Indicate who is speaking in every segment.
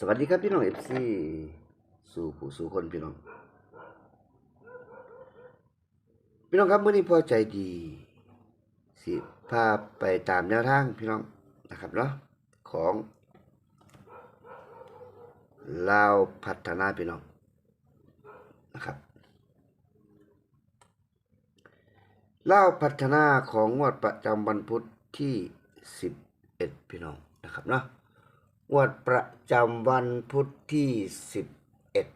Speaker 1: สวัสดีครับพี่น้องเอฟซีสู่ผู้สู่คนพี่น้อง พี่น้องครับเมื่อนี้พอใจดี สิพาไปตามแนวทางพี่น้องนะครับเนาะของลาวพัฒนาพี่น้องนะครับลาวพัฒนาของงวดประจำวันพุธที่ 11 พี่น้องนะครับเนาะ งวดประจำวันพุธที่สิบเอ็ด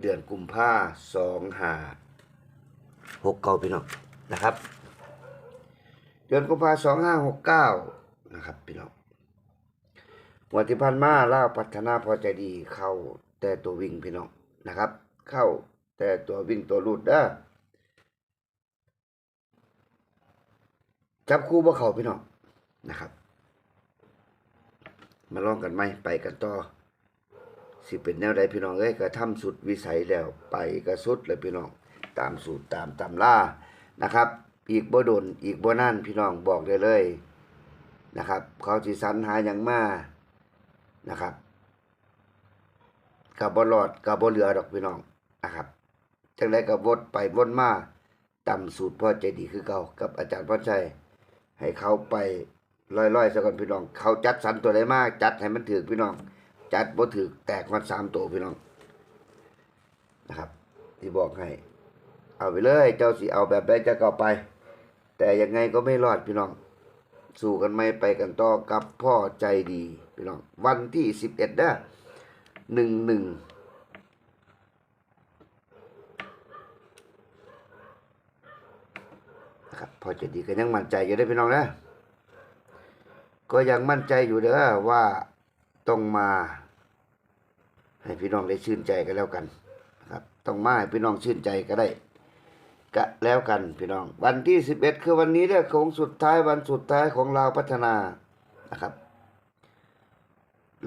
Speaker 1: เดือนกุมภาสองหาหกเก้าพี่น้องนะครับ เดือนกุมภาสองห้าหกเก้านะครับพี่น้องวันที่ผ่านมาล่าพัฒนาพอใจดีเข้าแต่ตัววิ่งพี่น้องนะครับ เข้าแต่ตัววิ่งตัวรูดเด้อ จับคู่บ่เขาพี่น้องนะครับ มาลองกันไหมไปกันต่อสิเป็นแนวใดพี่น้องเอ้ยก็ทำสุดวิสัยแล้วไปก็สุดเลยพี่น้อง ตามสูตรตามตำล่านะครับ อีกบ่โดนอีกบ่นั่นพี่น้องบอกได้เลยนะครับ เขาสิสรรหาอย่างมานะครับกับบ่รอดกับบ่เหลือดอกพี่น้องนะครับจังไดก็วนไปวนมาตามสูตรพ่อใจดีคือเก่ากับอาจารย์พ่อชัย ให้เขาไปลอยๆซะก่อนพี่น้อง เขาจัดสรรตัวได้มาก จัดให้มันถือพี่น้อง จัดบ่ถือแตกมันสามตัวพี่น้องนะครับ ที่บอกให้ เอาไปเลย เจ้าสิเอาแบบใดจะก็เอาไป แต่ยังไงก็ไม่รอดพี่น้อง สู้กันไม่ไปกันต่อกับพ่อใจดีพี่น้อง วันที่สิบเอ็ดนะหนึ่งหนึ่งนะครับ พอใจดีก็ยังมั่นใจอยู่ได้พี่น้องนะ ก็ยังมั่นใจอยู่เด้อว่าต้องมา ให้พี่น้องได้ชื่นใจกันแล้วกันนะครับต้องมาให้พี่น้องชื่นใจก็ได้ก็แล้วกันพี่น้อง วันที่สิบเอ็ดคือวันนี้เด้อของสุดท้ายวันสุดท้ายของลาวพัฒนานะครับ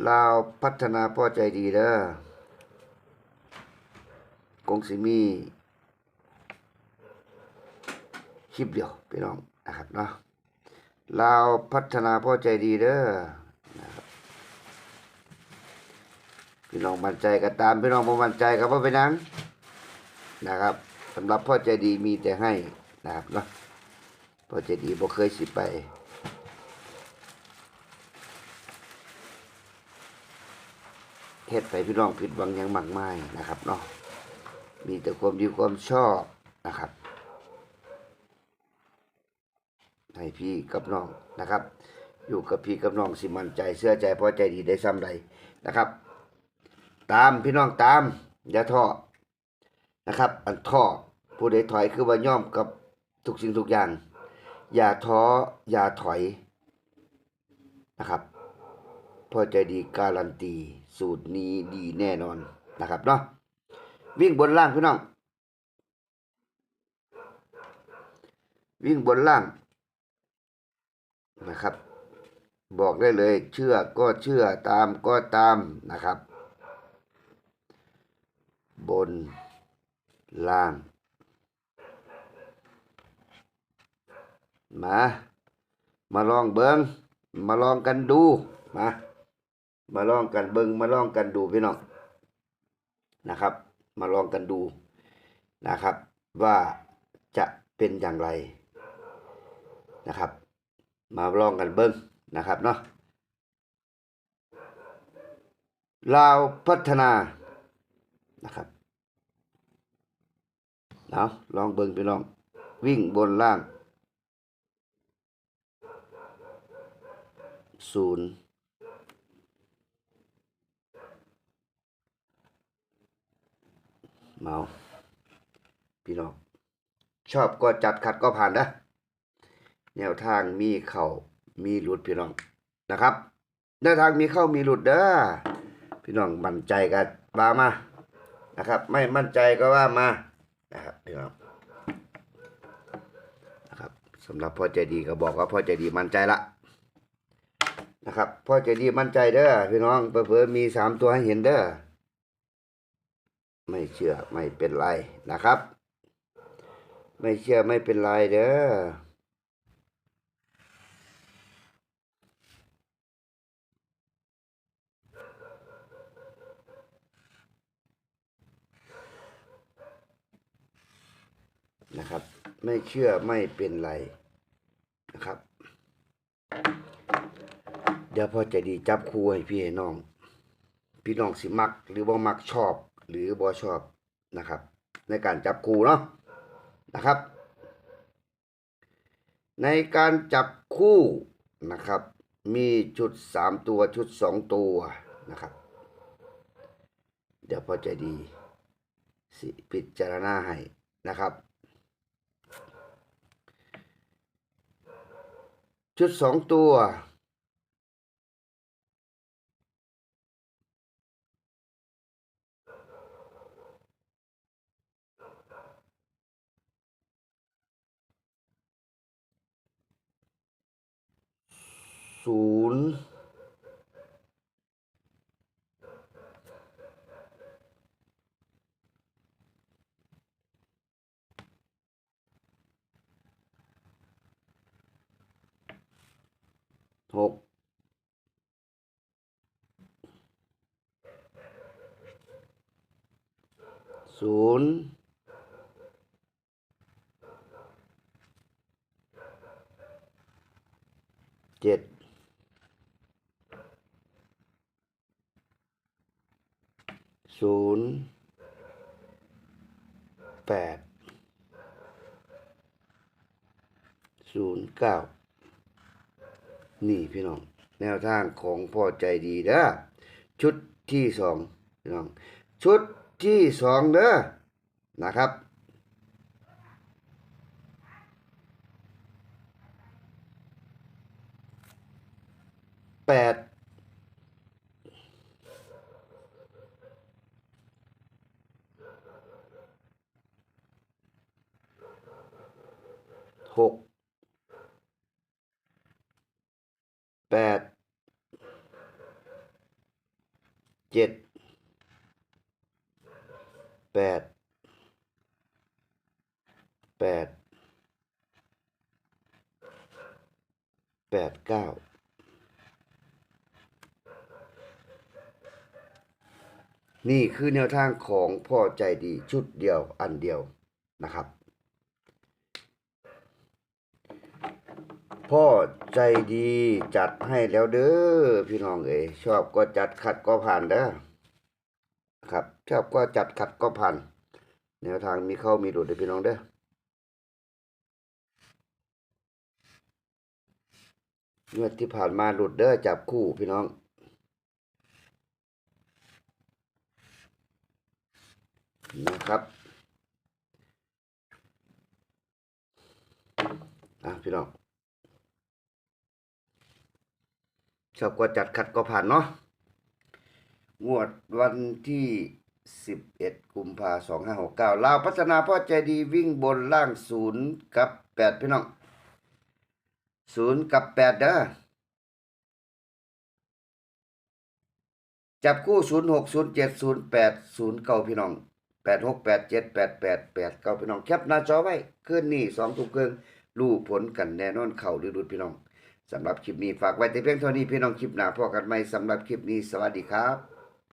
Speaker 1: ลาวพัฒนาพ่อใจดีเด้อคงสิมี คลิปเดียวพี่น้องนะครับเนาะลาวพัฒนาพ่อใจดีเด้อนะครับพี่น้องมั่นใจก็ตามพี่น้องบ่มั่นใจก็บ่เป็นหยังนะครับสำหรับพ่อใจดีมีแต่ให้นะครับเนาะพ่อใจดีบ่เคยสิไปเฮ็ดให้พี่น้องผิดหวังอย่างมากมายนะครับเนาะมีแต่ความดีความชอบนะครับ ให้ พี่กับน้องนะครับ อยู่กับพี่กับน้องสิมันใจเสื้อใจพอใจดีได้ซ้ำใดนะครับ ตามพี่น้องตามอย่าท้อนะครับ อันท้อผู้ใดถอยคือว่าย่อมกับทุกสิ่งทุกอย่าง อย่าท้ออย่าถอยนะครับพอใจดีการันตีสูตรนี้ดีแน่นอนนะครับเนาะวิ่งบนล่างพี่น้องวิ่งบนล่าง นะครับ บอกได้เลยเชื่อก็เชื่อตามก็ตามนะครับ บนล่าง มา มาลองเบิงมาลองกันดูมามาลองกันเบิงมาลองกันดูพี่น้องนะครับ มาลองกันดูนะครับ ว่าจะเป็นอย่างไรนะครับ มาลองกันเบิ้งนะครับเนาะลาวพัฒนานะครับเอาลองเบิ้งพี่น้อง วิ่งบนล่างศูนย์เมา พี่น้อง ชอบก็จัดขัดก็ผ่านนะ แนวทางมีเข้ามีหลุดพี่น้องนะครับ แนวทางมีเข้ามีหลุดเด้อพี่น้องมั่นใจกันว่ามานะครับ ไม่มั่นใจก็ว่ามานะครับพี่น้องนะครับสำหรับพ่อใจดีก็บอกว่าพ่อใจดีมั่นใจละนะครับพ่อใจดีมั่นใจเด้อพี่น้องเพิ่มมีสามตัวให้เห็นเด้อไม่เชื่อไม่เป็นไรนะครับ ไม่เชื่อไม่เป็นไรเด้อ ไม่เชื่อไม่เป็นไรนะครับ เดี๋ยวพอใจะดีจับคู่ให้พี่ให้น้อง พี่น้องสิมัก หรือบ่มักชอบ หรือบ่ชอบนะครับ ในการจับคู่เนาะนะครับ ในการจับคู่นะครับ มีชุดสามตัวชุดสองตัวนะครับ เดี๋ยวพอใจดีสิพิจารณาให้นะครับ ชุดสองตัว ศูนย์หก ศูนย์เจ็ดศูนย์แปดศูนย์เก้านี่พี่น้อง แนวทางของพ่อใจดีเด้อชุดที่สองพี่น้อง ชุด ที่สองเด้อนะครับ แปดหกแปดเจ็ด แปดแปดแปดเก้านี่คือแนวทางของพ่อใจดีชุดเดียวอันเดียวนะครับ พ่อใจดีจัดให้แล้วเด้อพี่น้องเอ๋ยชอบก็จัดขัดก็ผ่านเด้อ ครับ ชอบก็จัดขัดก็ผ่านแนวทางมีเข้ามีหลุดเด้พี่น้องเด้อเมื่อที่ผ่านมาหลุดเด้อจับคู่พี่น้องนะครับอะพี่น้องชอบก็จัดขัดก็ผ่านเนาะ งวดวันที่สิบเอ็ดกุมภาสองห้าหกเก้าลาวพัฒนาพ่อใจดีวิ่งบนล่างศูนย์กับแปดพี่น้องศูนย์กับแปดเด้อจับคู่ศูนย์หกศูนย์เจ็ดศูนย์แปดศูนย์เก้าพี่น้องแปดหกแปดเจ็ดแปดแปดแปดเก้าพี่น้องแคปหน้าจอไว้คืนนี้สองทุ่มครึ่งรูผลกันแน่นอนเข่าหรือดุดพี่น้องสำหรับคลิปนี้ฝากไว้แต่เพียงเท่านี้พี่น้องคลิปหน้าพอกันไหมสำหรับคลิปนี้สวัสดีครับ